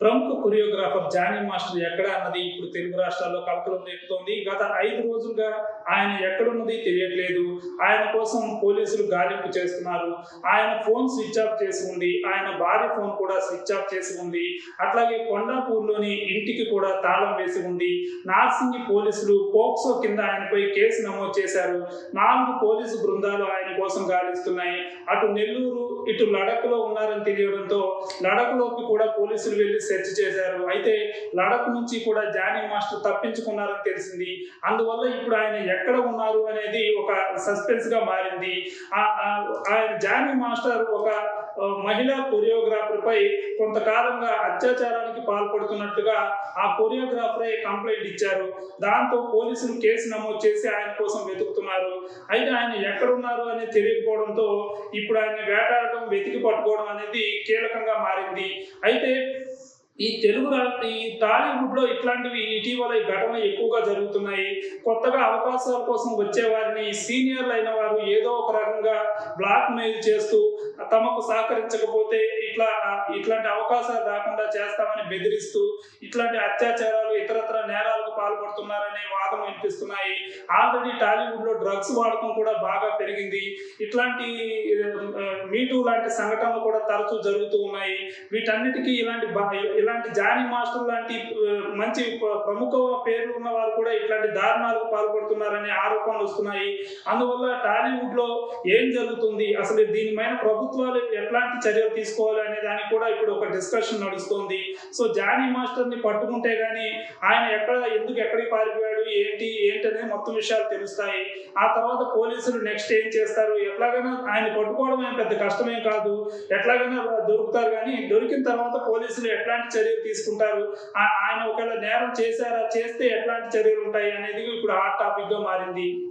ప్రముఖ choreographer Johnny master ఎక్కడ అన్నది ఇప్పుడు తెలుగు రాష్ట్రాల్లో కలకలం రేపుతోంది. గత ఐదు రోజులుగా ఆయన ఎక్కడున్నది తెలియట్లేదు. ఆయన కోసం పోలీసులు గాలింపు చేస్తున్నారు. ఆయన ఫోన్ స్విచ్ ఆఫ్ చేసి ఉంది. ఆయన భార్య ఫోన్ కూడా స్విచ్ ఆఫ్ చేసి ఉంది. అట్లాగే కొండాపూర్లోని ఇంటికి కూడా తాళం వేసి ఉంది. నార్సింగి పోలీసులు పోక్సో కింద ఆయనపై కేసు నమోదు చేశారు. నాలుగు పోలీసు బృందాలు ఆయన కోసం గాలిస్తున్నాయి. అటు నెల్లూరు ఇటు లడఖ్లో ఉన్నారని తెలియడంతో లడఖ్లోకి కూడా పోలీసులు వెళ్ళి సెర్చ్ చేశారు. అయితే లడఖ్ నుంచి కూడా జానీ మాస్టర్ తప్పించుకున్నారని తెలిసింది. అందువల్ల ఇప్పుడు ఆయన ఎక్కడ ఉన్నారు అనేది ఒక సస్పెన్స్గా మారింది. ఆ- ఆయన జానీ మాస్టర్ ఒక మహిళా కొరియోగ్రాఫర్ పై కొంతకాలంగా అత్యాచారానికి పాల్పడుతున్నట్టుగా ఆ కొరియోగ్రాఫరే కంప్లైంట్ ఇచ్చారు. దాంతో పోలీసులు కేసు నమోదు చేసి ఆయన కోసం వెతుకుతున్నారు. అయితే ఆయన ఎక్కడున్నారు అనేది తెలియకపోవడంతో ఇప్పుడు ఆయన వేటాడటం వెతికి పట్టుకోవడం అనేది కీలకంగా మారింది. అయితే ఈ తెలుగు ఈ టాలీవుడ్లో ఇట్లాంటివి ఇటీవల ఘటన ఘటనలు ఎక్కువగా జరుగుతున్నాయి. కొత్తగా అవకాశాల కోసం వచ్చే వారిని సీనియర్లు అయిన వారు ఏదో ఒక రకంగా బ్లాక్ మెయిల్ చేస్తూ తమకు సహకరించకపోతే ఇట్లా ఇట్లాంటి అవకాశాలు రాకుండా చేస్తామని బెదిరిస్తూ ఇట్లాంటి అత్యాచారాలు ఇతరత్ర నేరాలకు పాల్పడుతున్నారనే వాదం వినిపిస్తున్నాయి. ఆల్రెడీ టాలీవుడ్లో డ్రగ్స్ వాడకం కూడా బాగా పెరిగింది. ఇట్లాంటి మీటూ లాంటి సంఘటనలు కూడా తరచూ జరుగుతూ ఉన్నాయి. వీటన్నిటికీ ఇలాంటి బా- ఇలాంటి జానీ మాస్టర్ లాంటి మంచి ప్రముఖ పేర్లు ఉన్న వారు కూడా ఇట్లాంటి దారుణాలకు పాల్పడుతున్నారనే ఆరోపణలు వస్తున్నాయి. అందువల్ల టాలీవుడ్లో ఏం జరుగుతుంది? అసలు దీనిపైన ప్రభుత్వాలు ఎట్లాంటి చర్యలు తీసుకోవాలి అనే దానికి కూడా ఇప్పుడు ఒక డిస్కషన్ నడుస్తుంది. సో జానీ మాస్టర్ని పట్టుకుంటే గానీ ఆయన ఎక్కడ ఎందుకు ఎక్కడికి పారిపోయాడు? ఏంటి ఏంటి అనేది మొత్తం విషయాలు తెలుస్తాయి. ఆ తర్వాత పోలీసులు నెక్స్ట్ ఏం చేస్తారు? ఎట్లాగైనా ఆయన పట్టుకోవడం ఏం పెద్ద కష్టమేం కాదు. ఎట్లాగైనా దొరుకుతారు కానీ దొరికిన తర్వాత పోలీసులు ఎట్లాంటి చర్యలు తీసుకుంటారు. ఆ- ఆయన ఒకవేళ నేరం చేశారా చేస్తే ఎట్లాంటి చర్యలు ఉంటాయి అనేది ఇప్పుడు హాట్ టాపిక్గా మారింది.